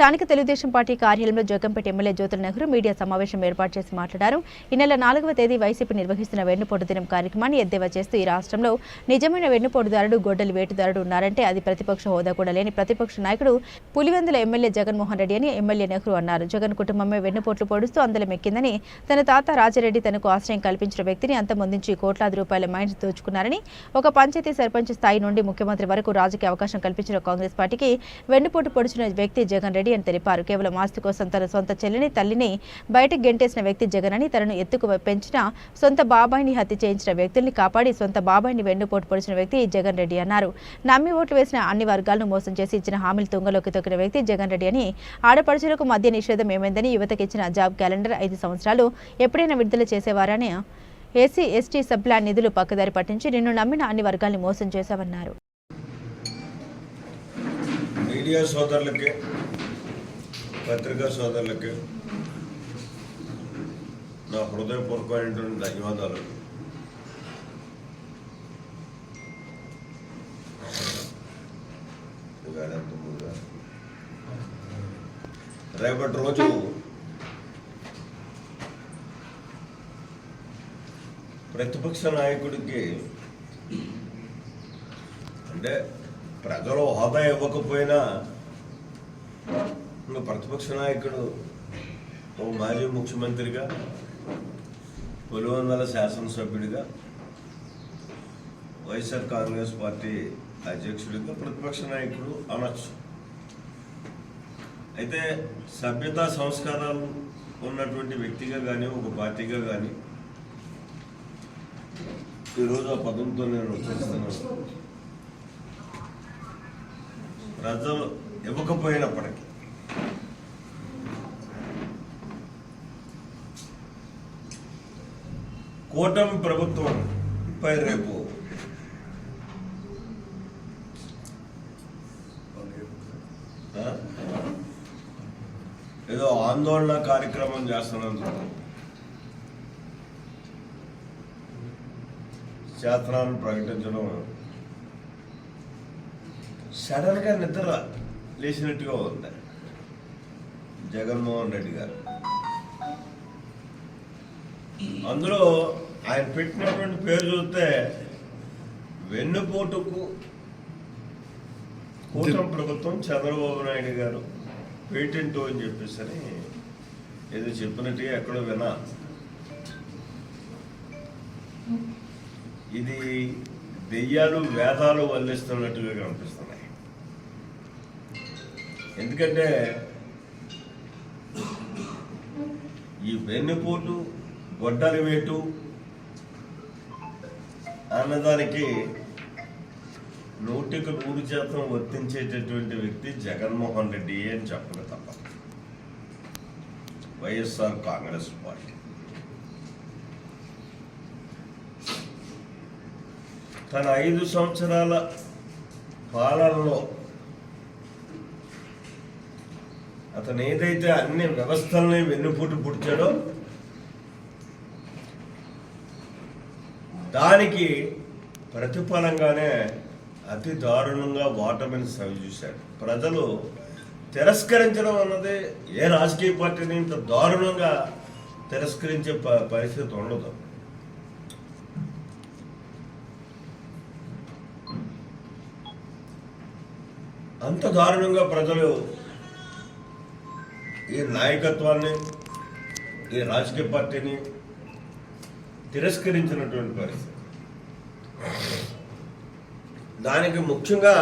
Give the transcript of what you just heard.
స్థానిక తెలుగుదేశం పార్టీ కార్యాలయంలో Jaggampeta MLA Jyothula Nehru media సమావేశం ఏర్పాటు చేసి మాట్లాడారు. ఈ నెల నాలుగవ తేదీ వైసీపీ నిర్వహిస్తున్న వెన్నుపోటు దినం కార్యక్రమాన్ని ఎద్దేవా చేస్తూ ఈ రాష్ట్రంలో నిజమైన వెన్నుపోటుదారుడు గొడ్డలి వేటుదారుడు ఉన్నారంటే అది ప్రతిపక్ష హోదా కూడా లేని ప్రతిపక్ష నాయకుడు పులివెందుల ఎమ్మెల్యే జగన్మోహన్ రెడ్డి అని ఎమ్మెల్యే నెహ్రూ అన్నారు. జగన్ కుటుంబమే వెన్నుపోట్లు పొడుస్తూ అందలం ఎక్కిందని తన తాత రాజారెడ్డి తనకు ఆశ్రయం కల్పించిన వ్యక్తిని అంతమొందించి కోట్లాది రూపాయల మైండ్స్ దోచుకున్నారని ఒక పంచాయతీ సర్పంచ్ స్థాయి నుండి ముఖ్యమంత్రి వరకు రాజకీయ అవకాశం కల్పించిన కాంగ్రెస్ పార్టీకి వెన్నుపోటు పొడిచిన వ్యక్తి జగన్ రెడ్డి అని తెలిపారు. కేవలం ఆస్తి కోసం తన సొంత చెల్లిని తల్లిని బయటకు గెంటేసిన వ్యక్తి జగన్ అని తనను ఎత్తుకు పెంచిన సొంత బాబాయిని హత్య చేయించిన వ్యక్తుల్ని కాపాడి సొంత బాబాయిని వెన్నుపోటు పొడిచిన వ్యక్తి జగన్ రెడ్డి అన్నారు. నమ్మి ఓట్లు వేసిన అన్ని వర్గాలను మోసం చేసి ఇచ్చిన హామీలు తుంగలోకి తొక్కిన వ్యక్తి జగన్ రెడ్డి అని ఆడపడుచులకు మధ్య నిషేధం ఏమైందని యువతకి ఇచ్చిన జాబ్ క్యాలెండర్ ఐదు సంవత్సరాలు ఎప్పుడైనా విడుదల చేసేవారని ఏసీ ఎస్టీ సభ్యుల నిధులు పక్కదారి పట్టించి నిన్ను నమ్మిన అన్ని వర్గాల్ని మోసం చేశామన్నారు మీడియా సోదరులకి పత్రికా సోదరులకి నా హృదయపూర్వకమైనటువంటి ధన్యవాదాలు. రేపటి రోజు ప్రతిపక్ష నాయకుడికి అంటే ప్రజలు హోదా ఇవ్వకపోయినా ప్రతిపక్ష నాయకుడు ఓ మాజీ ముఖ్యమంత్రిగా పులివందల శాసనసభ్యుడిగా వైఎస్ఆర్ కాంగ్రెస్ పార్టీ అధ్యక్షుడిగా ప్రతిపక్ష నాయకుడు అనొచ్చు. అయితే సభ్యతా సంస్కారాలు ఉన్నటువంటి వ్యక్తిగా కానీ ఒక పార్టీగా కానీ ఈరోజు ఆ పదంతో నేను వచ్చేస్తున్నాను. ప్రజలు ఇవ్వకపోయినప్పటికీ కూటమి ప్రభుత్వం పై రేపు. ఏదో ఆందోళన కార్యక్రమం చేస్తున్నందుకు. శాస్త్రాలను ప్రకటించడం. సడన్గా నిద్ర లేచినట్టుగా ఉంది. జగన్మోహన్ రెడ్డి గారు. అందులో ఆయన పెట్టినటువంటి పేరు చూస్తే వెన్నుపోటుకు కూటమి ప్రభుత్వం చంద్రబాబు నాయుడు గారు పేటెంట్ అని చెప్పేసి అని ఏదో చెప్పినట్టుగా ఎక్కడో వినా ఇది దెయ్యాలు వేదాలు వల్లిస్తున్నట్టుగా కనిపిస్తున్నాయి. ఎందుకంటే ఈ వెన్నుపోటు గొడ్డలి వేటు. అన్నదానికి నూటికి నూరు శాతం వర్తించేటటువంటి వ్యక్తి జగన్మోహన్ రెడ్డి అని చెప్పక తప్ప. YSR Congress party. తన ఐదు సంవత్సరాల పాలనలో అతను ఏదైతే అన్ని వ్యవస్థల్ని వెన్నుపూటి పుడిచాడో దానికి ప్రతిఫలంగానే అతి దారుణంగా ఓటమిని సవి చూశాడు ప్రజలు తిరస్కరించడం అన్నది ఏ రాజకీయ పార్టీని ఇంత దారుణంగా తిరస్కరించే ప- పరిస్థితి ఉండదు. అంత దారుణంగా ప్రజలు ఈ నాయకత్వాన్ని ఈ రాజకీయ పార్టీని తిరస్కరించినటువంటి పరిస్థితి. దానికి ముఖ్యంగా